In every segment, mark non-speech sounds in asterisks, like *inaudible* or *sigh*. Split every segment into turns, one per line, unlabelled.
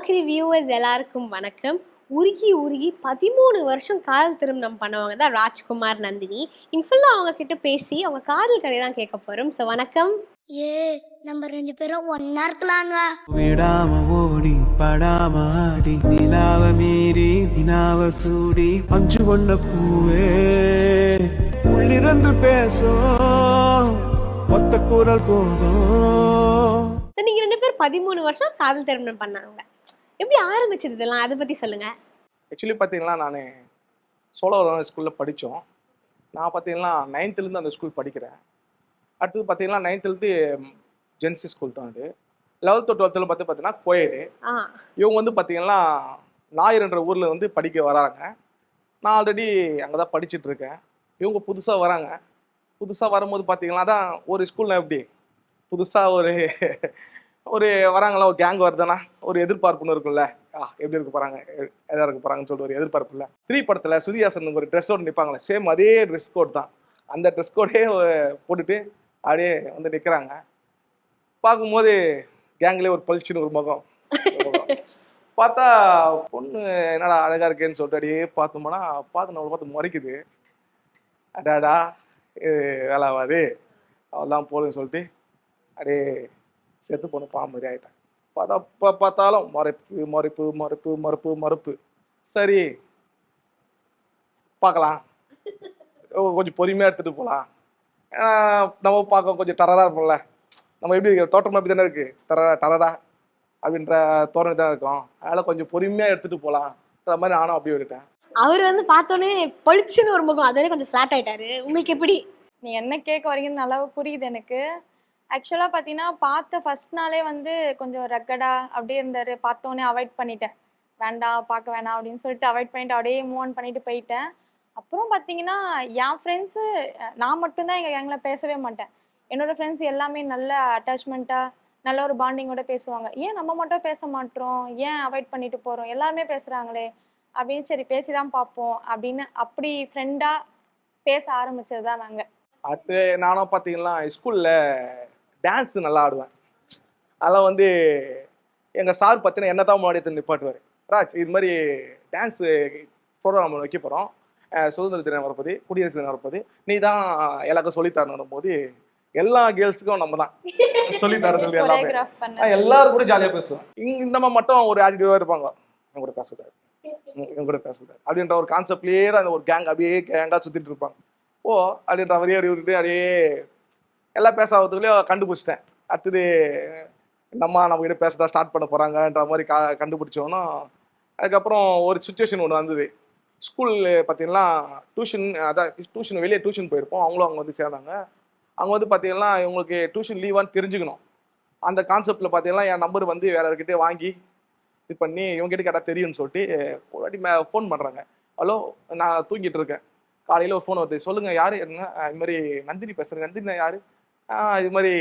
Mercury viewers எல்லாருக்கும் வணக்கம். உருகி உருகி பதிமூணு வருஷம் காதல் திருமணம் பண்ணவங்க தான் ராஜ்குமார் நந்தினி. இன்ஃபுல்லாக அவங்க கிட்ட பேசி அவங்க காதல் கதை தான் கேட்க போகிறோம் ஸோ வணக்கம்.
ஏ நம்ம ரெண்டு பேரும் ஒன்னா இருக்கலாங்க.
விடாம ஓடி படாம ஆடி நிலாவ மீறி நிலாவ சூடி அஞ்சு வண்ண பூவே. உள்ளிருந்து பேசும் ஒத்த குரல் போதும்.
ஸோ நீங்கள் ரெண்டு பேரும் பதிமூணு வருஷம் காதல் திருமணம் பண்ணாங்க. எப்படி ஆரம்பிச்சது இதெல்லாம்? அதை பற்றி சொல்லுங்கள்
ஆக்சுவலி பார்த்தீங்கன்னா நான் சோழவரம் ஸ்கூலில் படித்தோம். நான் பார்த்தீங்கன்னா நைன்த்துலேருந்து அந்த ஸ்கூல் படிக்கிறேன். அடுத்தது பார்த்தீங்கன்னா நைன்த்துலேருந்து ஜென்சி ஸ்கூல் தான் அது. லெவல்த்து டுவெல்த்தில் பார்த்து பார்த்தீங்கன்னா கோயடு இவங்க வந்து பார்த்தீங்கன்னா ஞாயிறுன்ற ஊரில் வந்து படிக்க வராங்க. நான் ஆல்ரெடி அங்கே தான் படிச்சுட்டு இருக்கேன். இவங்க புதுசாக வராங்க. புதுசாக வரும்போது பார்த்தீங்கன்னா தான் ஒரு ஸ்கூலில் எப்படி? புதுசாக ஒரு ஒரு வராங்களா ஒரு கேங் வருதுன்னா ஒரு எதிர்பார்ப்புன்னு இருக்கும்ல. ஆ எப்படி இருக்க போகிறாங்க எதாக இருக்க போகிறாங்கன்னு சொல்லிட்டு ஒரு எதிர்பார்ப்பு இல்லை. த்ரீ படத்தில் சுதியாசன் ஒரு ட்ரெஸ் கோட் நிற்பாங்களே சேம் அதே ட்ரெஸ் கோட் தான். அந்த ட்ரெஸ் கோடே போட்டுட்டு அப்படியே வந்து நிற்கிறாங்க பார்க்கும்போது கேங்லேயே ஒரு பளிச்சுன்னு ஒரு முகம். பார்த்தா பொண்ணு என்னடா அழகா இருக்கேன்னு சொல்லிட்டு அப்படியே பார்த்தோம்னா பார்த்து நம்மளை பார்த்து முறைக்குது. அடாடா இது வேலை ஆகாது. அவள்தான் போகலன்னு சொல்லிட்டு அப்படியே செத்து போன பாம்பு மாதிரி ஆயிட்டேன். பார்த்தா இப்போ பார்த்தாலும் மறைப்பு மறைப்பு மறுப்பு மறுப்பு மறுப்பு. சரி பார்க்கலாம். ஓ, கொஞ்சம் பொறுமையாக எடுத்துகிட்டு போகலாம் ஏன்னா நம்ம பார்க்க கொஞ்சம் டரரா இருப்போம்ல நம்ம எப்படி இருக்கிற தோட்டம் அப்படி தானே இருக்கு. டரரா டரரா அப்படின்ற தோரணை தான் இருக்கும். அதனால கொஞ்சம் பொறுமையாக எடுத்துகிட்டு போகலான்ற மாதிரி நானும் அப்படியே விட்டுட்டேன்.
அவர் வந்து பார்த்தோன்னே பளிச்சுன்னு ஒரு முகம். அதிலே கொஞ்சம் ஃப்ளாட் ஆயிட்டாரு. உங்களுக்கு எப்படி?
நீ என்ன கேட்க வரீங்கன்னு நல்லாவே புரியுது எனக்கு. ஆக்சுவலாக பார்த்தீங்கன்னா பார்த்த ஃபர்ஸ்ட் நாளே வந்து கொஞ்சம் ரக்கடா அப்படியே இருந்தார். பார்த்தோன்னே அவாய்ட் பண்ணிட்டேன். வேண்டாம் பார்க்க வேணாம் அப்படின்னு சொல்லிட்டு அவாய்ட் பண்ணிட்டு அப்படியே மூவ் ஆன் பண்ணிட்டு போயிட்டேன். அப்புறம் பார்த்தீங்கன்னா என் ஃப்ரெண்ட்ஸு நான் மட்டும்தான் எங்கள் கேங்கில் பேசவே மாட்டேன். என்னோட ஃப்ரெண்ட்ஸ் எல்லாமே நல்ல அட்டாச்மெண்ட்டாக நல்ல ஒரு பாண்டிங்கோட பேசுவாங்க. ஏன் நம்ம மட்டும் பேச மாட்டோம்? ஏன் அவாய்ட் பண்ணிட்டு போகிறோம் எல்லாருமே பேசுகிறாங்களே அப்படின்னு சரி பேசி தான் பார்ப்போம் அப்படின்னு அப்படி ஃப்ரெண்டாக பேச ஆரம்பிச்சது தான் நாங்கள்
அது நானும் பார்த்தீங்கன்னா ஸ்கூலில் டான்ஸ் நல்லா ஆடுவேன். அதெல்லாம் வந்து எங்கள் சார் பார்த்தீங்கன்னா என்ன தான் முன்னாடி நிப்பாட்டுவார். ராஜ் இது மாதிரி டான்ஸு ப்ரோக்ராம் வைக்க போகிறோம் சுதந்திர தினம் வரப்போது குடியரசு தினம் வரப்போது நீ தான் எல்லாருக்கும் சொல்லித் தரணும் போது எல்லா கேர்ள்ஸுக்கும் நம்ம தான் சொல்லி தரது எல்லாமே? எல்லாரும் கூட ஜாலியாக பேசுவேன் இங்க இந்த மாதிரி மட்டும் ஒரு ஆட்டிடியூடாக இருப்பாங்க. என் கூட பேசக்கூடாது என் கூட பேசக்கூடாது அப்படின்ற ஒரு கான்செப்ட்லேயே தான் அந்த ஒரு கேங் அப்படியே கேங்காக சுற்றிட்டு இருப்பாங்க. ஓ அப்படின்ற மாதிரியே அப்படி விட்டுட்டு அப்படியே எல்லாம் பேச ஆகிறதுக்குள்ளேயே கண்டுபிடிச்சிட்டேன். அடுத்தது நம்ம நம்ம கிட்ட பேச தான் ஸ்டார்ட் பண்ண போகிறாங்கன்ற மாதிரி கா கண்டுபிடிச்சோன்னா அதுக்கப்புறம் ஒரு சுச்சுவேஷன் ஒன்று வந்தது. ஸ்கூல் பார்த்தீங்கன்னா டியூஷன் அதான் டியூஷன் வெளியே டியூஷன் போயிருப்போம். அவங்களும் அங்கே வந்து சேர்ந்தாங்க. அங்கே வந்து பார்த்தீங்கன்னா இவங்களுக்கு டியூஷன் லீவான்னு தெரிஞ்சுக்கணும். அந்த கான்செப்டில் பார்த்தீங்கன்னா என் நம்பர் வந்து வேற யார்கிட்டயே வாங்கி இது பண்ணி இவங்ககிட்ட கேட்டால் தெரியும்னு சொல்லிட்டு ஒரு வாட்டி மே ஃபோன் பண்ணுறாங்க ஹலோ நான் தூங்கிட்டு இருக்கேன். காலையில் ஒரு ஃபோன் வருது. சொல்லுங்கள் யார்? என்ன? இது மாதிரி நந்தினி பேசுகிறேன் நந்தினி யார்? இது மாதிரி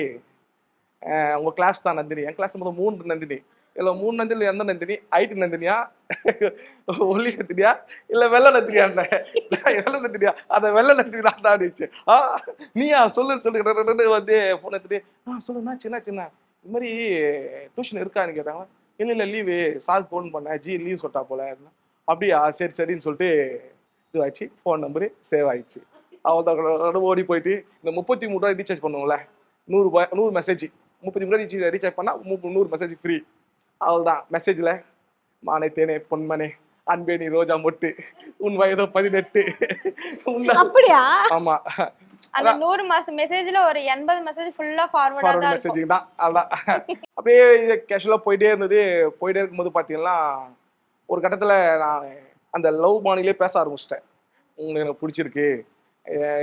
உங்கள் கிளாஸ் தான் நந்தினி. என் கிளாஸ் மொத்தம் மூணு நந்தினி. இல்லை மூணு நந்தினி எந்த நந்தினி? ஐடி நந்தினியா? *laughs* ஒல்லி நந்தினியா? இல்லை வெள்ளை நந்தினியா *laughs* வெள்ளை நந்தினியா? அந்த வெள்ளை நந்தினி நான் தான் அப்படிச்சு ஆ நீயா? சொல்லு சொல்லு. வந்து ஃபோன் எடுத்துட்டு ஆ சொல்லுண்ணா சின்ன சின்ன இது மாதிரி டியூஷன் இருக்கான்னு கேட்டாங்களா? இல்லை இல்லை லீவு சார் ஃபோன் பண்ணேன். ஜி லீவ் சொல்லிட்டா போல. அப்படியா? சரி சரின்னு சொல்லிட்டு இதுவாச்சு ஃபோன் நம்பரு சேவ் ஆயிடுச்சு. அவள் ஓடி போயிட்டு இந்த முப்பத்தி மூணு ரூபாய் ரீசார்ஜ் பண்ணுவோம்ல. நூறு ரூபாய் நூறு மெசேஜ் முப்பத்தி மூணு ரூபாய் ரீசார்ஜ் பண்ணால் மு நூறு மெசேஜ் ஃப்ரீ அவள் தான் மெசேஜில் மானே தேனே பொன்மனே அன்பே நீ ரோஜா மொட்டு உன் வயதோ பதினெட்டு.
அப்படியா?
ஆமா.
அந்த நூறு மாசம் மெசேஜ்ல ஒரு எண்பது மெசேஜ் ஃபுல்லா ஃபார்வர்டா தான்
மெசேஜிங் தான். அதுதான் அப்படியே இது கேஷுவலாக போயிட்டே இருந்தது. போயிட்டே இருக்கும்போது பார்த்தீங்கன்னா ஒரு கட்டத்தில் நான் அந்த லவ் பாணிலே பேச ஆரம்பிச்சிட்டேன். உங்களுக்கு எனக்கு பிடிச்சிருக்கு.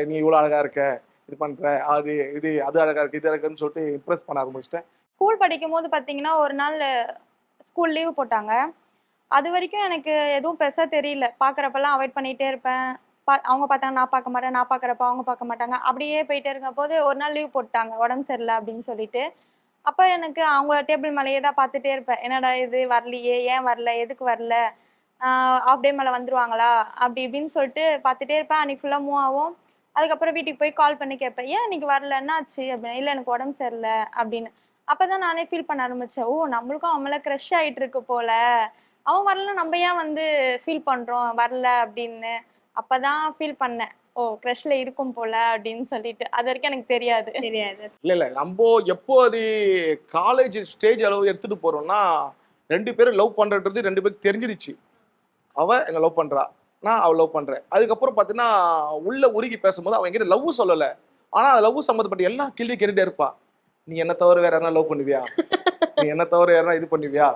நீ இவ்வளோ அழகா இருக்க இது பண்ற அது இது அது அழகா இருக்கு இது இருக்குன்னு சொல்லிட்டு இம்ப்ரெஸ் பண்ண ஆரம்பிச்சிட்டேன்.
ஸ்கூல் படிக்கும் போது பாத்தீங்கன்னா ஒரு நாள் ஸ்கூல் லீவ் போட்டாங்க. அது வரைக்கும் எனக்கு எதுவும் பெருசா தெரியல. பாக்குறப்பெல்லாம் அவாய்ட் பண்ணிட்டே இருப்பேன். பா- அவங்க பார்த்தாங்க நான் பார்க்க மாட்டேன் நான் பார்க்குறப்ப அவங்க பார்க்க மாட்டாங்க. அப்படியே போயிட்டே இருக்க போது ஒரு நாள் லீவ் போட்டாங்க உடம்பு சரியில்லை அப்படின்னு சொல்லிட்டு. அப்போ எனக்கு அவங்க டேபிள் மேலேயே தான் பார்த்துட்டே இருப்பேன். என்னடா இது வரலையே ஏன் வரல எதுக்கு வரல? ஆஃப் டே மேலே வந்துருவாங்களா? அப்படி இப்படின்னு சொல்லிட்டு பார்த்துட்டே இருப்பேன். அன்னைக்கு ஃபுல்லாக மூவ் ஆகும். அதுக்கப்புறம் வீட்டுக்கு போய் கால் பண்ணி கேட்பேன். ஏன் இன்னைக்கு வரல? என்னாச்சு? அப்படின்னு இல்லை எனக்கு உடம்பு சரியில்லை. அப்படின்னு. அப்பதான் நானே ஃபீல் பண்ண ஆரம்பிச்சேன். ஓ நம்மளுக்கும் அவன் மேல க்ரஷ் ஆயிட்டு இருக்கு போல. அவன் வரல நம்ம ஏன் வந்து ஃபீல் பண்றோம்? வரல? அப்படின்னு. அப்பதான் ஃபீல் பண்ணேன். ஓ க்ரஷ்ல இருக்கும் போல அப்படின்னு சொல்லிட்டு. அது வரைக்கும் எனக்கு தெரியாது.
தெரியாது.
இல்ல இல்ல. நம்ம எப்போ அது காலேஜ் ஸ்டேஜ் அளவு எடுத்துட்டு போறோம்னா ரெண்டு பேரும் லவ் பண்றது ரெண்டு பேருக்கு தெரிஞ்சிருச்சு. அவ என்ன லவ் பண்றா. நான் அவள் லவ் பண்றேன். அதுக்கப்புறம் பார்த்தீங்கன்னா உள்ள உருகி பேசும்போது அவன் என்கிட்ட லவ் சொல்லல. ஆனா லவ் சம்மந்தப்பட்ட எல்லா கேள்வியும் கேட்டுட்டே இருப்பா. நீ என்ன தவிர வேற யாரா லவ் பண்ணுவியா? நீ என்ன தவிர யாரா இது பண்ணுவியா?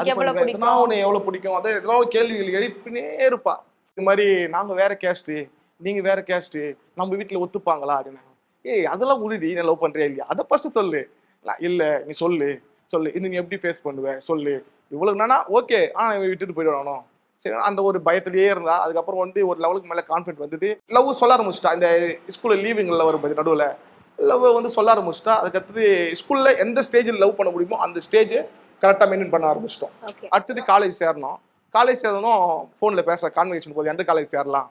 அது? இதெல்லாம்
பிடிக்கும்?
உனக்கு எவ்வளவு பிடிக்கும்? அதை எதனா கேள்விகள் எழுப்பினே இருப்பா. இது மாதிரி நாங்க வேற கேஸ்ட் நீங்க வேற கேஸ்ட் நம்ம வீட்டுல ஒத்துப்பாங்களா? அப்படின்னு. ஏய் அதெல்லாம் உறுதி நீ லவ் பண்றியா இல்லையா? அதை ஃபர்ஸ்ட் சொல்லு. இல்ல நீ சொல்லு. சொல்லு. இது நீ எப்படி ஃபேஸ் பண்ணுவ? சொல்லு. இவ்வளவு நானா? ஓகே. ஆ இவன் விட்டுட்டு போயிடுவானோ? சரி அந்த ஒரு பயத்திலேயே இருந்தா அதுக்கப்புறம் வந்து ஒரு லெவலுக்கு மேல கான்ஃபிடென்ட் வந்தது. லவ் சொல்ல ஆரம்பிச்சிட்டா இந்த ஸ்கூல்ல லீவிங்ல வரும் பாரு நடுவுல. லவ் வந்து சொல்ல ஆரம்பிச்சிட்டா அதுக்கடுத்தது ஸ்கூல்ல எந்த ஸ்டேஜில் லவ் பண்ண முடியுமோ அந்த ஸ்டேஜ் கரெக்டாக மெயின்டைன் பண்ண ஆரம்பிச்சிட்டோம். அடுத்தது காலேஜ் சேரணும். காலேஜ் சேரணும் ஃபோனில் பேச கான்வெகேஷன் போது எந்த காலேஜ் சேரலாம்?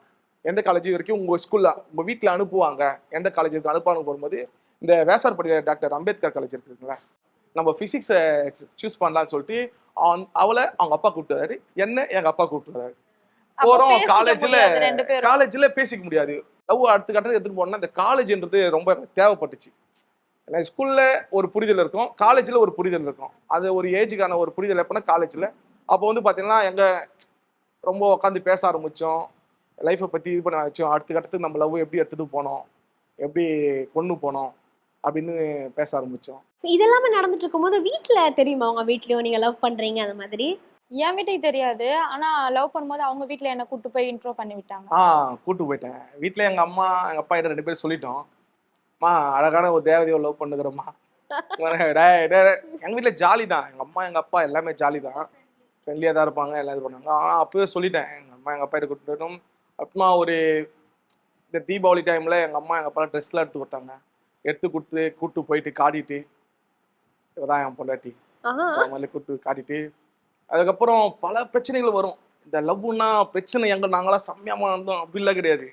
எந்த காலேஜ் வரைக்கும் உங்கள் ஸ்கூலில் உங்கள் வீட்டில் அனுப்புவாங்க? எந்த காலேஜுக்கு அனுப்பான்னு போகும்போது இந்த வேசார்படியில் டாக்டர் அம்பேத்கர் காலேஜ் இருக்குங்களா நம்ம ஃபிசிக்ஸை சூஸ் பண்ணலாம்னு சொல்லிட்டு அவளை அவங்க அப்பா கூப்பிட்டு என்ன எங்கள் அப்பா கூப்பிட்டு
அப்போ
போறோம் காலேஜ்ல காலேஜ்ல பேசிக்க முடியாது. லவ் அடுத்த கட்டத்துக்கு எடுத்துட்டு போனா இந்த காலேஜ்ன்றது ரொம்ப தேவைப்பட்டுச்சு. ஏன்னா ஸ்கூல்ல ஒரு புரிதல் இருக்கும். காலேஜ்ல ஒரு புரிதல் இருக்கும். அது ஒரு ஏஜுக்கான ஒரு புரிதல் எப்படின்னா காலேஜ்ல அப்போ வந்து பாத்தீங்கன்னா எங்க ரொம்ப உட்காந்து பேச ஆரம்பிச்சோம். லைஃப்பை பத்தி இது பண்ண ஆரம்பிச்சோம். அடுத்த கட்டத்துக்கு நம்ம லவ் எப்படி எடுத்துட்டு போனோம்? எப்படி கொண்டு போனோம்? அப்படின்னு பேச ஆரம்பிச்சோம்.
இதெல்லாமே நடந்துட்டு இருக்கும்போது வீட்ல தெரியுமா உங்க வீட்லயும் நீங்க லவ் பண்றீங்க அந்த மாதிரி?
என் வீட்டுக்கு தெரியாது. ஆனா லவ் பண்ணும்போது அவங்க வீட்ல என்ன கூட்டு போய் இன்ட்ரோ பண்ணி விட்டாங்க.
ஆ கூட்டு போயிட்டேன். வீட்ல எங்க அம்மா எங்க அப்பா கிட்ட ரெண்டு பேரும் சொல்லிட்டோம். அம்மா அழகான ஒரு தேவதையை லவ் பண்ணுகிறோம்மா *laughs* டேய், டேய், டேய். எங்க வீட்ல ஜாலி தான். எங்க அம்மா எங்க அப்பா எல்லாமே ஜாலி தான். ஃப்ரெண்ட்லியாக தான் இருப்பாங்க எல்லாம் இது பண்ணாங்க ஆனால் அப்பவே சொல்லிட்டேன். எங்க அம்மா எங்க அப்பா கிட்ட கூட்டு போயிட்டோம் அப்புறமா ஒரு இந்த தீபாவளி டைம்ல எங்க அம்மா எங்க அப்பா ட்ரெஸ்லாம் எடுத்து கொடுத்தாங்க. எடுத்து கொடுத்து கூட்டு போயிட்டு காட்டிட்டு இவதான் என் பொண்டாட்டி. மாதிரி கூட்டு காட்டிட்டு அதுக்கப்புறம் பல பிரச்சனைகள் வரும். இந்த லவ்னா பிரச்சனை எங்க நாங்களாம் செம்மையாம இருந்தோம் அப்படிலாம் கிடையாது.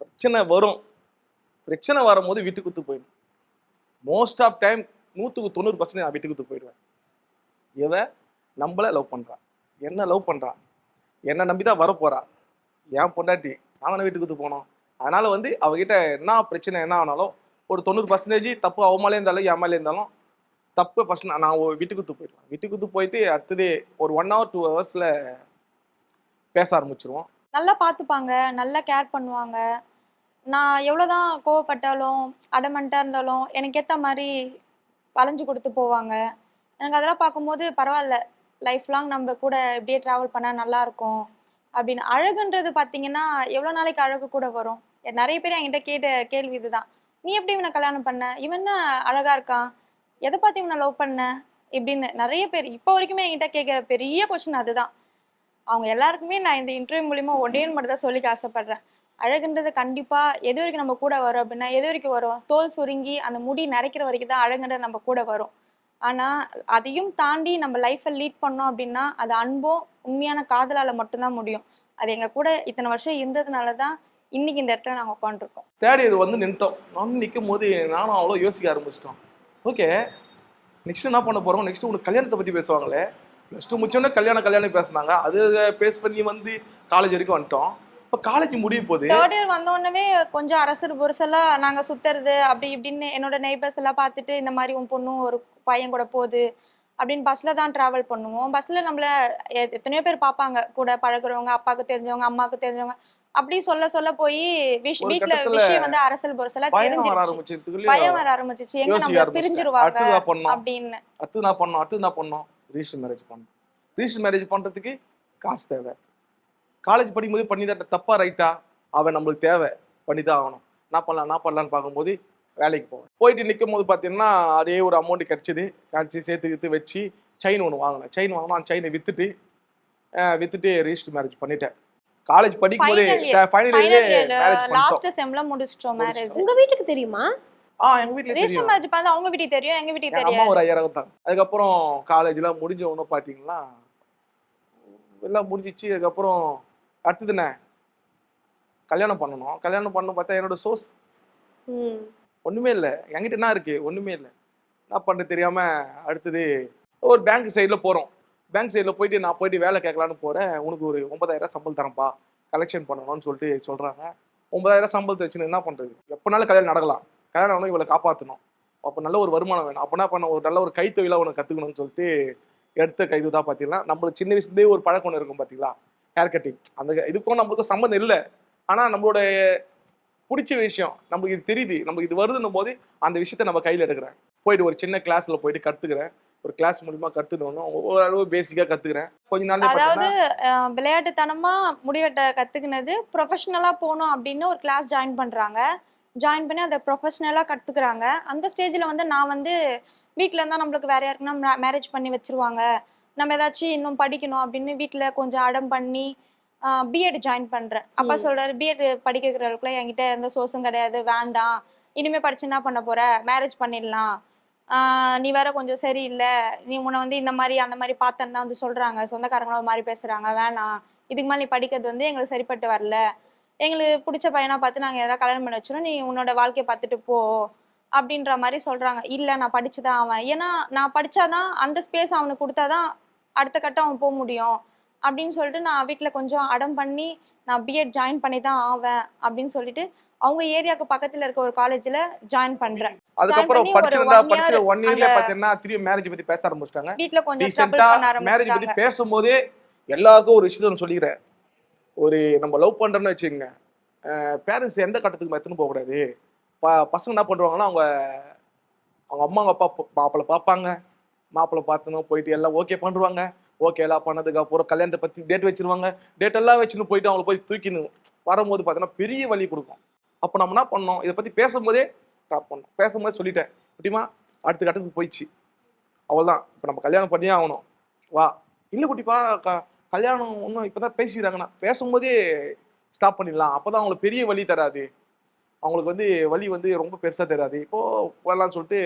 பிரச்சனை வரும். பிரச்சனை வரும்போது வீட்டு குத்து போயிடும். மோஸ்ட் ஆஃப் டைம் நூற்றுக்கு தொண்ணூறு பர்சன்ட் நான் வீட்டு குத்து போயிடுவேன். இவ நம்மள லவ் பண்றா. என்ன லவ் பண்றா? என்ன நம்பி தான் வரப்போறா? என் பொண்டாட்டி நாங்கள் வீட்டுக்கு குத்து போனோம். அதனால வந்து அவகிட்ட என்ன பிரச்சனை என்ன ஆனாலும் ஒரு தொண்ணூறு பர்சன்டேஜ் தப்பு அவமாலே இருந்தாலும் ஏமாலே இருந்தாலும் தப்பு ஃபஸ்ட் நான் நான் வீட்டுக்கு குத்து போயிடுவேன். வீட்டுக்கு குத்து போயிட்டு அடுத்தது ஒரு ஒன் ஹவர் டூ ஹவர்ஸில் பேச ஆரம்பிச்சிருவோம்.
நல்லா பார்த்துப்பாங்க நல்லா கேர் பண்ணுவாங்க. நான் எவ்வளோதான் கோவப்பட்டாலும் அடமெண்ட்டாக இருந்தாலும் எனக்கு ஏற்ற மாதிரி வளைஞ்சு கொடுத்து போவாங்க. எனக்கு அதெல்லாம் பார்க்கும்போது பரவாயில்ல. லைஃப் லாங் நம்ம கூட இப்படியே ட்ராவல் பண்ணால் நல்லாயிருக்கும் அப்படின்னு. அழகுன்றது பார்த்தீங்கன்னா எவ்வளோ நாளைக்கு அழகு கூட வரும். நிறைய பேர் என்கிட்ட கேட்ட கேள்வி இதுதான். நீ எப்படி இவனை கல்யாணம் பண்ண? இவன் தான் அழகா இருக்கான் எதை பார்த்து இவனை லவ் பண்ண? இப்படின்னு நிறைய பேர் இப்போ வரைக்குமே என்கிட்ட கேட்குற பெரிய கொஸ்டின் அதுதான். அவங்க எல்லாருக்குமே நான் இந்த இன்டர்வியூ மூலியமா ஒடேன்னு மட்டும் தான் சொல்லிக்க ஆசைப்படுறேன். அழகுன்றது கண்டிப்பா எது வரைக்கும் நம்ம கூட வரும் அப்படின்னா எது வரைக்கும் வரும்? தோல் சுருங்கி அந்த முடி நரைக்கிற வரைக்கும் தான் அழகுன்றது நம்ம கூட வரும். ஆனா அதையும் தாண்டி நம்ம லைஃப்பை லீட் பண்ணோம் அப்படின்னா அது அன்போ உண்மையான காதலால மட்டும்தான் முடியும். அது எங்க கூட இத்தனை வருஷம் இருந்ததுனால தான் இன்னைக்கு இந்த இடத்துல நாங்க உட்காந்துருக்கோம்
தேர்ட் இயர் வந்து நின்ட்டோம். நான் நிற்கும் போது நானும் அவ்வளோ யோசிக்க ஆரம்பிச்சிட்டோம். ஓகே நெக்ஸ்ட் என்ன பண்ண போறோம்? நெக்ஸ்ட் உனக்கு கல்யாணத்தை பத்தி பேசுவாங்களே? ப்ளஸ் டூ முடிச்சோடனே கல்யாணம் கல்யாணம் பேசுனாங்க. அது பேஸ் பண்ணி வந்து காலேஜ் வரைக்கும் வந்துட்டோம். இப்போ காலேஜ் முடிய போகுது
தேர்ட் இயர் வந்த உடனே கொஞ்சம் அரசர் புருஷெல்லாம் நாங்க சுத்துறது அப்படி இப்படின்னு என்னோட நெய்பர்ஸ் எல்லாம் பார்த்துட்டு இந்த மாதிரி உன் பொண்ணும் ஒரு பையன் கூட போகுது அப்படின்னு பஸ்ல தான் டிராவல் பண்ணுவோம். பஸ்ல நம்மள எத்தனையோ பேர் பார்ப்பாங்க. கூட பழகுறவங்க அப்பாவுக்கு தெரிஞ்சவங்க அம்மாவுக்கு தெரிஞ்சவங்க. அப்படி சொல்ல சொல்ல போய்
கட்டத்துல
விஷயம் வந்து அரசல் புருஷெல்லாம்
பயம் வர
தெரிஞ்சிருச்சு.
ஆரம்பிச்சதுக்குள்ளே
பயம் வர ஆரம்பிச்சிச்சு. எங்க
ஆரம்பிச்சிட்டேன்.
பிரிஞ்சிருவாங்க அப்படின்னு.
அடுத்தது நான் பண்ணோம். அடுத்தது நான் பண்ணோம். ரிஜிஸ்டர் மேரேஜ் பண்ணோம். ரிஜிஸ்டர் மேரேஜ் பண்றதுக்கு காசு தேவை. காலேஜ் படிக்கும்போது பண்ணி தான் தப்பா ரைட்டா அவன் நம்மளுக்கு தேவை. பண்ணி தான் ஆகணும். நான் பண்ணலாம் நான் பண்ணலான்னு பார்க்கும்போது வேலைக்கு போவேன். போயிட்டு நிற்கும் போது பார்த்தீங்கன்னா அதே ஒரு அமௌண்ட் கிடைச்சிது. கிடைச்சி சேர்த்து கித்து வச்சு செயின் ஒன்று வாங்கினேன். செயின் வாங்கினா அந்த செயினை வித்துட்டு அஹ் வித்துட்டு ரிஜிஸ்டர் மேரேஜ் பண்ணிட்டேன். காலேஜ் படிக்கும் போது. ஃபைனல் இயர்
லாஸ்ட் செம்ல முடிச்சிட்டோம் மேரேஜ்
உங்க வீட்டுக்கு தெரியுமா?
ஆ எங்க வீட்ல தெரியும்.
மேரேஜ் பார்த்தா அவங்க வீட்டுக்கு தெரியும் எங்க வீட்டுக்கு
எங்க அம்மா ஒரு ஐயாயிரம் தான். அதுக்கப்புறம் காலேஜ்லாம் முடிஞ்ச உடனே பார்த்தீங்கன்னா எல்லாம் முடிஞ்சிச்சு. அதுக்கப்புறம் அடுத்ததுண்ணே கல்யாணம் பண்ணணும். கல்யாணம் பண்ணணும் பார்த்தா என்னோட சோர்ஸ்
ம்.
ஒண்ணுமே இல்லை. என்கிட்ட என்ன இருக்கு? ஒண்ணுமே இல்லை. என்ன பண்ண தெரியாம அடுத்தது ஒரு பேங்க் சைடில் போகிறோம் பேங்க் சைடில் போயிட்டு நான் போயிட்டு வேலை கேட்கலான்னு போகிறேன் உனக்கு ஒரு ஒன்பதாயிரம் சம்பளம் தரேன்ப்பா. கலெக்ஷன் பண்ணணும்னு சொல்லிட்டு சொல்கிறாங்க ஒன்பதாயிரம் சம்பளத்தை வச்சுன்னு என்ன பண்ணுறது எப்போனாலும் கல்யாணம் நடக்கலாம். கல்யாணம் ஆகணும் இவளை காப்பாற்றணும் அப்போ நல்ல ஒரு வருமானம் வேணும். அப்போ என்ன பண்ண ஒரு நல்ல ஒரு கைத்தொழிலாக உனக்கு கற்றுக்கணும்னு சொல்லிட்டு எடுத்த கைது தான் பார்த்தீங்கன்னா நம்மளுக்கு சின்ன வயசுலேயே ஒரு பழக்கம் ஒன்று இருக்கும் பார்த்தீங்களா ஹேர் கட்டிங் அந்த இதுக்கும் நம்மளுக்கும் சம்மந்தம் இல்லை. ஆனால் நம்மளோட பிடிச்ச விஷயம் நமக்கு இது தெரியுது. நமக்கு இது வருதுன்னும் போது அந்த விஷயத்த நம்ம கையில் எடுக்கிறேன். போயிட்டு ஒரு சின்ன கிளாஸில் போயிட்டு கற்றுக்கிறேன் ஒரு கிளாஸ் மூலியமா கற்றுக்கணும் ஓரளவு பேசிக்காக கற்றுக்கிறேன் கொஞ்ச நாள்
அதாவது விளையாட்டுத்தனமா முடிவெட்ட கத்துக்கினது ப்ரொஃபஷனலா போகணும் அப்படின்னு ஒரு கிளாஸ் ஜாயின் பண்றாங்க. ஜாயின் பண்ணி அதை ப்ரொஃபஷனலா கத்துக்கிறாங்க. அந்த ஸ்டேஜ்ல வந்து நான் வந்து வீட்ல இருந்தா நம்மளுக்கு வேற யாருக்குன்னா மேரேஜ் பண்ணி வச்சிருவாங்க. நம்ம ஏதாச்சும் இன்னும் படிக்கணும் அப்படின்னு வீட்ல கொஞ்சம் அடம் பண்ணி பிஎட் ஜாயின் பண்றேன். அப்பா
ம்.
சொல்றாரு பிஎட் படிக்கிறதுக்குள்ள என்கிட்ட எந்த சோர்ஸும் கிடையாது வேண்டாம். இனிமே படிச்சு என்ன பண்ண போற? மேரேஜ் பண்ணிடலாம். நீ வேற கொஞ்சம் சரியில்லை. நீ உன்னை வந்து இந்த மாதிரி அந்த மாதிரி பார்த்தேன்னா வந்து சொல்றாங்க. சொந்தக்காரங்களும் ஒரு மாதிரி பேசுறாங்க. வேணாம். இதுக்கு மேலே நீ படிக்கிறது வந்து எங்களுக்கு சரிப்பட்டு வரல. எங்களுக்கு பிடிச்ச பையனா பார்த்து நாங்கள் ஏதாவது கல்யாணம் பண்ணி வச்சிரும் நீ உன்னோட வாழ்க்கையை பார்த்துட்டு போ அப்படின்ற மாதிரி சொல்றாங்க. இல்ல நான் படிச்சுதான் அவன் ஏன்னா நான் படிச்சாதான் அந்த ஸ்பேஸ் அவனுக்கு கொடுத்தாதான் அடுத்த கட்டம் அவன் போக முடியும். அப்படின்னு சொல்லிட்டு நான் வீட்டில் கொஞ்சம் அடம் பண்ணி நான் பிஎட் ஜாயின் பண்ணி தான் ஆவேன் அப்படின்னு சொல்லிட்டு அவங்க ஏரியாவுக்கு பக்கத்துல இருக்க ஒரு காலேஜ்ல ஜாயின் பண்றேன்.
அதுக்கப்புறம் படிச்சிருந்தா படிச்சு ஒன் இயர்ல பாத்தீங்கன்னா திரும்பி மேரேஜ் பத்தி பேச ஆரம்பிச்சிட்டாங்க.
பண்ண
மேரேஜ் பத்தி பேசும்போதே எல்லாருக்கும் ஒரு விஷயத்த சொல்லிக்கிறேன். ஒரு நம்ம லவ் பண்றோம்னு வச்சுக்கோங்க. பேரண்ட்ஸ் எந்த கட்டத்துக்கு எத்தனை போகக்கூடாது. ப பசங்க என்ன பண்ணுவாங்கன்னா அவங்க அவங்க அம்மா அவங்க அப்பா மாப்பிள்ளை பார்ப்பாங்க. மாப்பிள்ளை பார்த்துன்னு போயிட்டு எல்லாம் ஓகே பண்ணுவாங்க. ஓகே எல்லாம் பண்ணதுக்கு அப்புறம் கல்யாணத்தை பத்தி டேட் வச்சிருவாங்க. டேட் எல்லாம் வச்சுன்னு போயிட்டு அவங்கள போய் தூக்கின்னு வரும்போது பார்த்தீங்கன்னா பெரிய வலி கொடுக்கும். அப்போ நம்ம என்ன பண்ணோம் இதை பத்தி பேசும்போதே ஸ்டாப் பண்ணோம் பேசும்போது சொல்லிட்டேன். குட்டிமா அடுத்த கட்டத்துக்கு போயிடுச்சு. அவ்வளவுதான். இப்போ நம்ம கல்யாணம் பண்ணியே ஆகணும். வா. இல்லை குட்டிப்பா க கல்யாணம் ஒன்றும் இப்போ தான் பேசிக்கிறாங்கண்ணா. பேசும்போதே ஸ்டாப் பண்ணிடலாம். அப்போ தான் அவங்களுக்கு பெரிய வழி தராது. அவங்களுக்கு வந்து வழி வந்து ரொம்ப பெருசாக தராது. இப்போ வரலாம்னு சொல்லிட்டு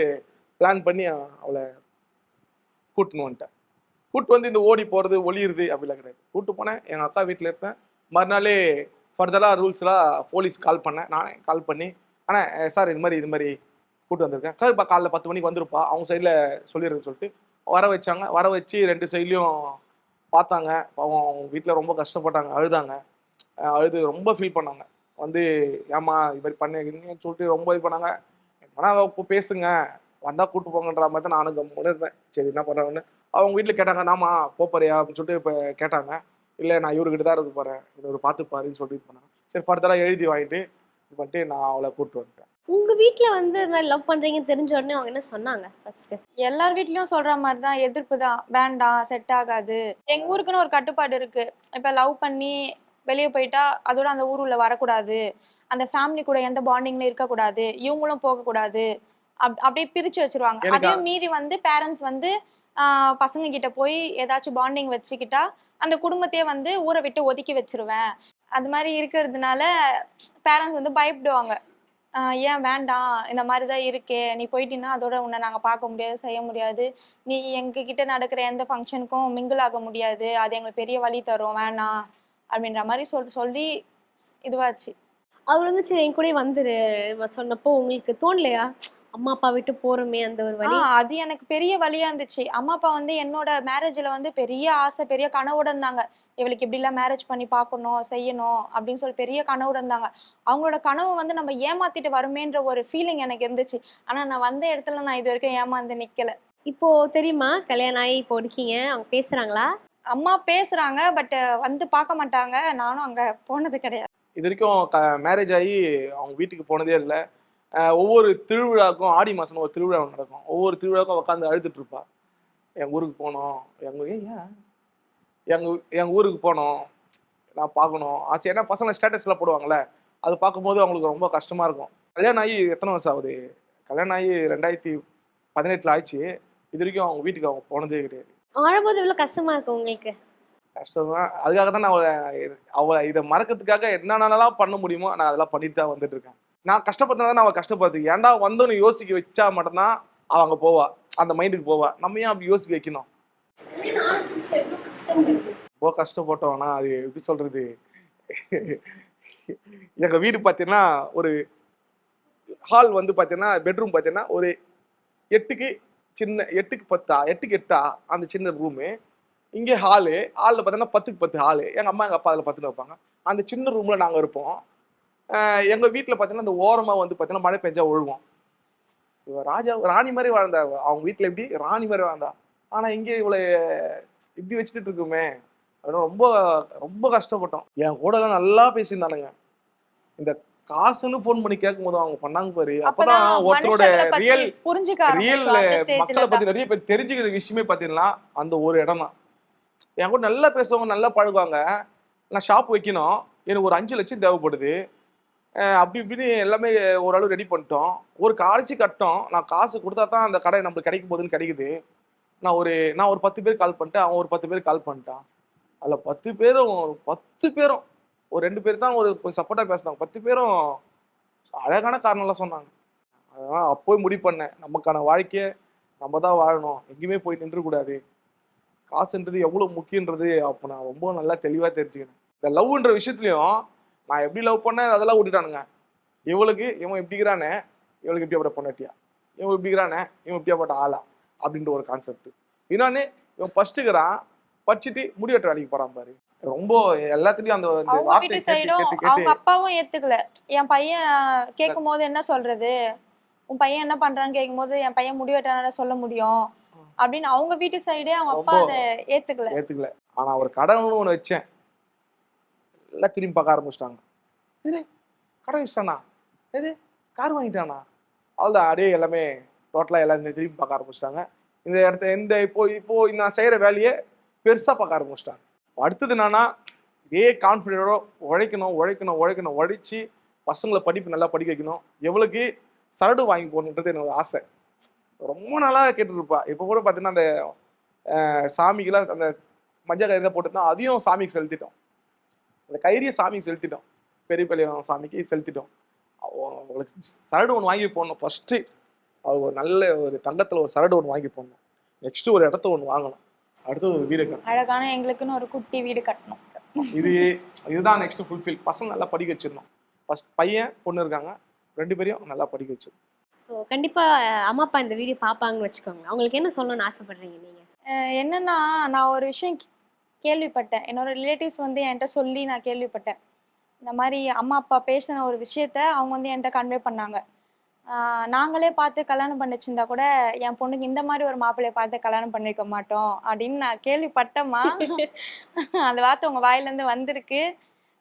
பிளான் பண்ணி அவளை கூட்டுன்னு வந்துட்டேன். கூட்டு வந்து இந்த ஓடி போகிறது ஒளியுறது அப்படிலாம் கிடையாது. கூட்டு போனேன். எங்கள் அக்கா வீட்டில் இருந்தேன் மறுநாளே ஃபர்தராக ரூல்ஸ்லாம் போலீஸ் கால் பண்ணேன். நானே கால் பண்ணி ஆனால் சார் இது மாதிரி இது மாதிரி கூட்டு வந்திருக்கேன். கருப்பா காலைல பத்து மணிக்கு வந்திருப்பா. அவங்க சைடில் சொல்லிடுறேன்னு சொல்லிட்டு வர வச்சாங்க. வர வச்சு ரெண்டு சைட்லையும் பார்த்தாங்க. அவங்க அவங்க வீட்டில் ரொம்ப கஷ்டப்பட்டாங்க. அழுதாங்க. அழுது ரொம்ப ஃபீல் பண்ணாங்க. வந்து ஏமா இது மாதிரி பண்ணீங்கன்னு சொல்லிட்டு ரொம்ப இது பண்ணாங்க. ஆனால் இப்போ பேசுங்க. வந்தால் கூட்டு போங்கன்ற மாதிரி தான் நானும் கம்முன்னு இருந்தேன். சரி என்ன பண்ணுறாங்கன்னு அவங்க வீட்டில் கேட்டாங்க நாமா போப்பறியா? அப்படின்னு சொல்லிட்டு இப்போ கேட்டாங்க. இல்லை நான் இவர்கிட்ட தான் இருக்க போகிறேன் இவர் பார்த்துப்பாருன்னு சொல்லிட்டு இது பண்ணாங்க. சரி ஃபர்தராக எழுதி வாங்கிட்டு இது பண்ணிட்டு நான் அவளை கூப்பிட்டு வந்துட்டேன்.
உங்க வீட்ல வந்து இது மாதிரி லவ் பண்றீங்கன்னு தெரிஞ்ச உடனே அவங்க என்ன சொன்னாங்க ஃபர்ஸ்ட்
எல்லார் வீட்லயும் சொல்ற மாதிரி தான் எதிர்ப்பு தான். வேண்டாம் செட் ஆகாது. எங்க ஊருக்குன்னு ஒரு கட்டுப்பாடு இருக்கு. இப்ப லவ் பண்ணி வெளியே போயிட்டா அதோட அந்த ஊர் உள்ள வரக்கூடாது. அந்த ஃபேமிலி கூட எந்த பாண்டிங்ல இருக்கக்கூடாது. இவங்களும் போகக்கூடாது. அப் அப்படியே பிரிச்சு வச்சிருவாங்க. அதையும் மீறி வந்து பேரண்ட்ஸ் வந்து ஆஹ் பசங்க கிட்ட போய் ஏதாச்சும் பாண்டிங் வச்சுக்கிட்டா அந்த குடும்பத்தையே வந்து ஊரை விட்டு ஒதுக்கி வச்சிருவேன். அது மாதிரி இருக்கிறதுனால பேரண்ட்ஸ் வந்து பயப்படுவாங்க. ஏன் வேண்டாம் இந்த மாதிரி தான் இருக்கே. நீ போயிட்டீங்கன்னா அதோட உன்னை நாங்கள் பார்க்க முடியாது செய்ய முடியாது. நீ எங்ககிட்ட நடக்கிற எந்த ஃபங்க்ஷனுக்கும் மிங்கிள் ஆக முடியாது. அது எங்களுக்கு பெரிய வழி தரும் வேணாம். அப்படின்ற மாதிரி சொல் சொல்லி இதுவாச்சு.
அவர் வந்து சரி என் கூட வந்துரு. சொன்னப்போ உங்களுக்கு தோணலையா? அம்மா அப்பா விட்டு போறோமே அந்த ஒரு வழி?
அது எனக்கு பெரிய வழியா இருந்துச்சு. அம்மா அப்பா வந்து என்னோட மேரேஜ்ல வந்து பெரிய ஆசை பெரிய கனவோட இருந்தாங்க. இவளுக்கு இப்படி எல்லாம் மேரேஜ் பண்ணி பார்க்கணும் செய்யணும் அப்படின்னு சொல்லி பெரிய கனவோட இருந்தாங்க. அவங்களோட கனவு வந்து நம்ம ஏமாத்திட்டு வருமேன்ற ஒரு ஃபீலிங் எனக்கு இருந்துச்சு. ஆனா நான் வந்த இடத்துல நான் இது வரைக்கும் ஏமாந்து நிக்கல.
இப்போ தெரியுமா? கல்யாணம் ஆகி இப்போ இருக்கீங்க. அவங்க பேசுறாங்களா?
அம்மா பேசுறாங்க பட் வந்து பார்க்க மாட்டாங்க. நானும் அங்க போனது கிடையாது.
இது வரைக்கும் மேரேஜ் ஆகி அவங்க வீட்டுக்கு போனதே இல்லை. ஒவ்வொரு திருவிழாக்கும் ஆடி மாதம் ஒரு திருவிழா நடக்கும். ஒவ்வொரு திருவிழாக்கும் உட்காந்து அழுதுட்டு இருப்பா. எங்கள் ஊருக்கு போகணும் எங்கள் ஏன்? எங்கள் எங்கள் ஊருக்கு போகணும் நான் பார்க்கணும். ஆச்சு ஏன்னா பசங்க ஸ்டேட்டஸ்லாம் போடுவாங்கல்ல அது பார்க்கும்போது அவங்களுக்கு ரொம்ப கஷ்டமாக இருக்கும். கல்யாணம் ஆகி எத்தனை வருஷம் ஆகுது? கல்யாணம் ஆகி ரெண்டாயிரத்தி பதினெட்டில் ஆயிடுச்சு. இது வரைக்கும் அவங்க வீட்டுக்கு அவங்க போனதே கிடையாது.
வாழும்போது இவ்வளவு கஷ்டமா இருக்கு உங்களுக்கு?
கஷ்டம் தான் அதுக்காக தான் நான் அவளை அவளை இதை மறக்கிறதுக்காக என்னென்னலாம் பண்ண முடியுமோ நான் அதெல்லாம் பண்ணிட்டு தான் வந்துட்டு இருக்கேன். நான் கஷ்டப்படுத்தினா தான் அவள் கஷ்டப்படுறது ஏன்டா வந்தோன்னு யோசிக்க வச்சா மட்டும்தான் அவள் அங்கே போவா. அந்த மைண்டுக்கு போவா. நம்ம ஏன் அப்படி யோசிக்க வைக்கணும்? ரொம்ப கஷ்டப்பட்டோம்னா அது எப்படி சொல்றது? எங்க வீடு பார்த்தீங்கன்னா ஒரு ஹால் வந்து பார்த்தீங்கன்னா பெட்ரூம் பார்த்தீங்கன்னா ஒரு எட்டுக்கு சின்ன எட்டுக்கு பத்தா எட்டுக்கு எட்டா அந்த சின்ன ரூமு இங்கே ஹாலு ஹாலில் பார்த்தீங்கன்னா பத்துக்கு பத்து ஹாலு எங்கள் அம்மா எங்கள் அப்பா அதில் பத்துன்னு வைப்பாங்க. அந்த சின்ன ரூமில் நாங்கள் இருப்போம். எங்கள் வீட்டில் பார்த்தீங்கன்னா அந்த ஓரமாக வந்து பார்த்தீங்கன்னா மழை பெஞ்சா ஒழுகும். இவ ராஜா ராணி மாதிரி வாழ்ந்தா. அவங்க வீட்டில் எப்படி? ராணி மாதிரி வாழ்ந்தா. ஆனால் இங்கே இவளை இப்படி வச்சுட்டு இருக்குமே. அப்படின்னு ரொம்ப ரொம்ப கஷ்டப்பட்டோம். என் கூட எல்லாம் நல்லா பேசியிருந்தானுங்க. இந்த காசுன்னு ஃபோன் பண்ணி கேட்கும் போது அவங்க பண்ணாங்க பாரு. அப்பதான் ஒருத்தரோட ரியல் ரியல் மக்களை பத்தி நிறைய பேர் தெரிஞ்சுக்கிற விஷயமே பாத்தீங்கன்னா அந்த ஒரு இடம் தான். என் கூட நல்லா பேசுவாங்க நல்லா பழகுவாங்க. நான் ஷாப் வைக்கணும். எனக்கு ஒரு அஞ்சு லட்சம் தேவைப்படுது. அப்படி இப்படின்னு எல்லாமே ஓரளவு ரெடி பண்ணிட்டோம். ஒரு காலேஜ் கட்டோம். நான் காசு கொடுத்தா தான் அந்த கடை நம்மளுக்கு கிடைக்கும் போதுன்னு கிடைக்குது. நான் ஒரு நான் ஒரு பத்து பேர் கால் பண்ணிட்டேன். அவன் ஒரு பத்து பேர் கால் பண்ணிட்டான். அதில் பத்து பேரும் பத்து பேரும். ஒரு ரெண்டு பேர் தான் ஒரு கொஞ்சம் சப்போர்ட்டாக பேசினாங்க. பத்து பேரும் அழகான காரணம்லாம் சொன்னாங்க. அதெல்லாம் அப்போவே முடிவு பண்ணேன். நமக்கான வாழ்க்கையை நம்ம தான் வாழணும். எங்கேயுமே போய் நின்றக்கூடாது காசுன்றது எவ்வளோ முக்கியன்றது அப்போ நான் ரொம்ப நல்லா தெளிவாக தெரிஞ்சுக்கினேன். இந்த லவ்ன்ற விஷயத்துலையும் நான் எப்படி லவ் பண்ணேன் அதெல்லாம் விட்டுட்டானுங்க இவளுக்கு இவன் இப்படிக்கிறானே இவளுக்கு இப்படியாப்பட்ட பொண்ணாட்டியா இவன் இப்படிக்கிறானே இவன் இப்படியாப்பட்ட ஆளா? அப்படின்ற ஒரு கான்செப்ட் இன்னொன்று இவன் ஃபர்ஸ்ட்டுக்கிறான் படிச்சுட்டு முடிவெட்ட வேலைக்கு போறான் பாரு. ரொம்ப எல்லாத்துலயும் அந்த இந்த
அவங்க அப்பாவும் ஏத்துக்கல. என் பையன் கேட்கும் போது என்ன சொல்றது? உன் பையன் என்ன பண்றான்னு கேட்கும்போது என் பையன் முடிவெட்டான சொல்ல முடியும். அப்படின்னு அவங்க வீட்டு சைடே அவங்க அப்பா அதை ஏத்துக்கல.
ஏத்துக்கல. ஆனா ஒரு கடவுள்னு ஒண்ணு வச்சேன். எல்லாம் திரும்பி பார்க்க ஆரம்பிச்சிட்டாங்க. இது கடை வச்சிட்டானா எது கார் வாங்கிட்டானா? அவ்வளோதான் அப்படியே எல்லாமே டோட்டலாக எல்லாம் இந்த திரும்பி பார்க்க ஆரம்பிச்சிட்டாங்க. இந்த இடத்த இந்த இப்போ இப்போ நான் செய்கிற வேலையை பெருசாக பார்க்க ஆரம்பிச்சிட்டாங்க. அடுத்தது என்னன்னா இதே கான்ஃபிடென்டோட உழைக்கணும் உழைக்கணும் உழைக்கணும். உழைச்சி பசங்களை படிப்பு நல்லா படிக்க வைக்கணும். எவ்வளோக்கு சரடு வாங்கி போகணுன்றது என்னோட ஆசை. ரொம்ப நாளாக கேட்டுருப்பா. இப்போ கூட பார்த்தீங்கன்னா அந்த சாமிக்கெல்லாம் அந்த மஞ்சள் கயிறு போட்டுருந்தா அதையும் சாமிக்கு செலுத்திட்டோம். அந்த கயிறையும் சாமிக்கு செலுத்திட்டோம். பெரிய சாமிக்கு செலுத்திட்டோம். அவ- அவளுக்கு சரடு ஒன்று வாங்கி போடணும். ஃபர்ஸ்ட் அவளுக்கு ஒரு நல்ல ஒரு தங்கத்தில் ஒரு சரடு ஒன்று வாங்கி போடணும். நெக்ஸ்ட் ஒரு இடத்த ஒன்று வாங்கணும். அடுத்தது ஒரு வீடு கட்டணும்.
அழகான எங்களுக்குன்னு ஒரு குட்டி வீடு கட்டணும்.
இது இதுதான் நெக்ஸ்ட் ஃபுல்ஃபில் பசங்க நல்லா படிக்க வச்சிடணும். ஃபர்ஸ்ட் பையன் பொண்ணு இருக்காங்க. ரெண்டு பேரையும் நல்லா படிக்க வச்சிடணும்.
ஸோ கண்டிப்பா அஹ், அம்மா அப்பா இந்த வீடியோ பார்ப்பாங்கன்னு வச்சுக்கோங்க. அவங்களுக்கு என்ன சொல்லணும்னு ஆசைப்படுறீங்க நீங்க?
அஹ் என்னன்னா நான் ஒரு விஷயம் கேள்விப்பட்டேன். என்னோட ரிலேட்டிவ்ஸ் வந்து என்கிட்ட சொல்லி நான் கேள்விப்பட்டேன். இந்த மாதிரி அம்மா அப்பா பேசின ஒரு விஷயத்த அவங்க வந்து என்கிட்ட கன்வே பண்ணாங்க. நாங்களே பார்த்து கல்யாணம் பண்ணிச்சிருந்தா கூட என் பொண்ணுக்கு இந்த மாதிரி ஒரு மாப்பிள்ளைய பார்த்து கல்யாணம் பண்ணிருக்க மாட்டோம் அப்படின்னு நான் கேள்விப்பட்டேம்மா. *laughs* அந்த வார்த்தை உங்க வாயில இருந்து வந்திருக்கு.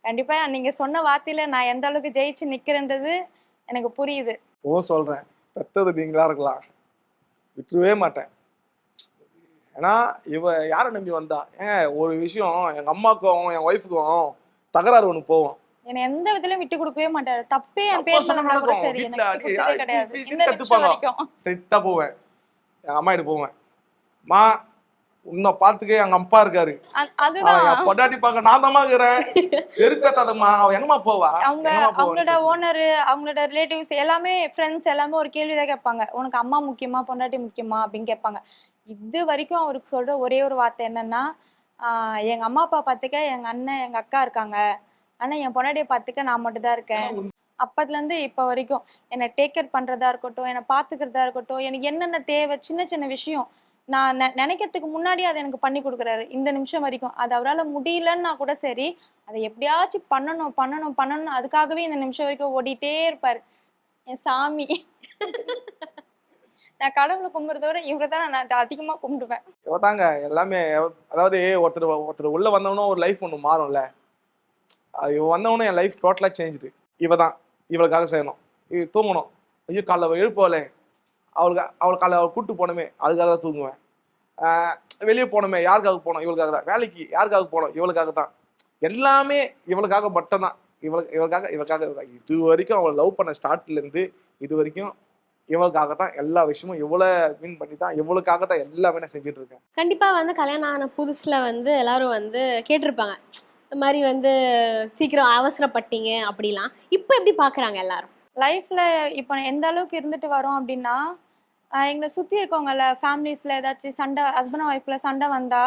கண்டிப்பா நீங்க சொன்ன வார்த்தையில நான் எந்த அளவுக்கு ஜெயிச்சு நிக்கிறேன்றது எனக்கு புரியுது.
ஓ சொல்றேன். பெத்தது நீங்களா இருக்கலாம். விட்டுருவே மாட்டேன். ஏன்னா இவ யாரை நம்பி வந்தா? ஏங்க ஒரு விஷயம் எங்க அம்மாக்கும் என் ஒய்ஃபுக்கும் தகராறு ஒண்ணு போவோம்
என்னை எந்த விதத்திலயும் விட்டு கொடுக்கவே மாட்டாரு. தப்பே என் பேர் சொன்னா கூட? சரி கிடையாது.
கத்துப்பாங்க. ஸ்ட்ரெயிட்டா போவேன். எங்க அம்மா கிட்ட போவேன். மா உன்னை பாத்துக்க எங்க அப்பா இருக்காரு. பொண்டாட்டி பார்க்க நான் தாம்மா இருக்கிறேன். வெறுப்பேத்தாதம்மா அவன் எங்கம்மா போவா?
அவங்க அவங்களோட. ஓனர் அவங்களோட ரிலேட்டிவ்ஸ் எல்லாமே ஃப்ரெண்ட்ஸ் எல்லாமே ஒரு கேள்விதான் கேட்பாங்க. உனக்கு அம்மா முக்கியமா பொண்டாட்டி முக்கியமா அப்படின்னு கேட்பாங்க. இது வரைக்கும் அவருக்கு சொல்ற ஒரே ஒரு வார்த்தை என்னன்னா எங்க அம்மா அப்பா பாத்துக்க எங்க அண்ணன் எங்க அக்கா இருக்காங்க. ஆனா என் பொண்டாட்டியை பாத்துக்க நான் மட்டும் தான் இருக்கேன். அப்பத்துல இருந்து இப்ப வரைக்கும் என்னை டேக் கேர் பண்றதா இருக்கட்டும் என்னை பாத்துக்கிறதா இருக்கட்டும் எனக்கு என்னென்ன தேவை சின்ன சின்ன விஷயம் நான் நினைக்கிறதுக்கு முன்னாடி அதை எனக்கு பண்ணி கொடுக்குறாரு. இந்த நிமிஷம் வரைக்கும். அது அவரால் முடியலன்னா கூட சரி அதை எப்படியாச்சும் பண்ணணும் பண்ணணும் பண்ணணும் அதுக்காகவே இந்த நிமிஷம் வரைக்கும் ஓடிட்டே இருப்பாரு. என் சாமி. நான் கடவுளை கும்பிடுறத விட இவரை தான் நான் அதிகமா கும்பிடுவேன்.
இவ தாங்க எல்லாமே அதாவது ஒருத்தர் ஒருத்தர் உள்ள வந்தவனும் ஒரு லைஃப் ஒன்று மாறும்ல. இவ வந்தவனும் என் லைஃப் டோட்டலாக சேஞ்சுடு இவ தான் இவளுக்காக செய்யணும். இது தூங்கணும். ஐயோ காலைல எழுப்போலே அவளுக்கு அவளுக்கு காலைல அவள் கூட்டு போனோமே அதுக்காக தான் தூங்குவேன். வெளியே போனோமே யாருக்காக போனோம் இவளுக்காக தான். வேலைக்கு யாருக்காக போனோம் இவளுக்காக தான். எல்லாமே இவளுக்காக மட்டும்தான். இவளுக்கு இவளுக்காக இவளுக்காக இது வரைக்கும் அவளை லவ் பண்ண ஸ்டார்ட்லேருந்து இது வரைக்கும் இவளுக்காக தான் எல்லா விஷயமும் இவ்வளோ மீன் பண்ணி தான் இவளுக்காக தான் எல்லாமே நான் செஞ்சுட்டு இருக்கேன்
கண்டிப்பா வந்து கல்யாணம் ஆன புதுசுல வந்து எல்லாரும் வந்து கேட்டிருப்பாங்க. இந்த மாதிரி வந்து சீக்கிரம் அவசரப்பட்டீங்க அப்படிலாம். இப்போ எப்படி பாக்குறாங்க எல்லாரும்?
லைஃப்ல இப்போ எந்த அளவுக்கு இருந்துட்டு வரோம் அப்படின்னா எங்களை சுத்தி இருக்கவங்கல ஃபேமிலிஸ்ல ஏதாச்சும் சண்டை ஹஸ்பண்ட் ஒய்ஃப்ல சண்டை வந்தா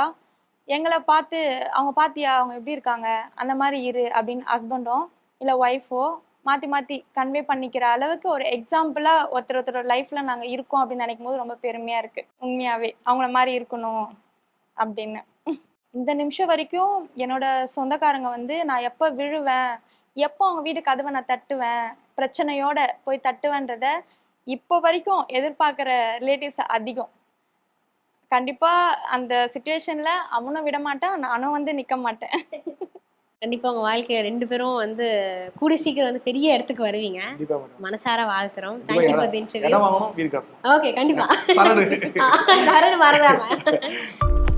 எங்களை பார்த்து அவங்க பாத்தியா? அவங்க எப்படி இருக்காங்க? அந்த மாதிரி இரு அப்படின்னு ஹஸ்பண்டும் இல்ல ஒய்ஃபோ மாற்றி மாற்றி கன்வே பண்ணிக்கிற அளவுக்கு ஒரு எக்ஸாம்பிளாக ஒருத்தர் ஒருத்தரோட லைஃப்பில் நாங்கள் இருக்கோம் அப்படின்னு நினைக்கும் போது ரொம்ப பெருமையாக இருக்குது உண்மையாகவே அவங்கள மாதிரி இருக்கணும் அப்படின்னு. இந்த நிமிஷம் வரைக்கும் என்னோட சொந்தக்காரங்க வந்து நான் எப்போ விழுவேன் எப்போ அவங்க வீட்டு கதவை நான் தட்டுவேன் பிரச்சனையோட போய் தட்டுவேன்றத இப்போ வரைக்கும் எதிர்பார்க்குற ரிலேட்டிவ்ஸ் அதிகம். கண்டிப்பாக அந்த சுச்சுவேஷனில் அவனும் விட மாட்டான் நானும் வந்து நிற்க மாட்டேன்.
கண்டிப்பா உங்க வாழ்க்கைய ரெண்டு பேரும் வந்து கூடி சீக்கிரம் வந்து பெரிய இடத்துக்கு வருவீங்க. மனசார வாழ்த்துறோம். Thank you for the interview okay கண்டிப்பா. சரண். மறந்துடாம *laughs*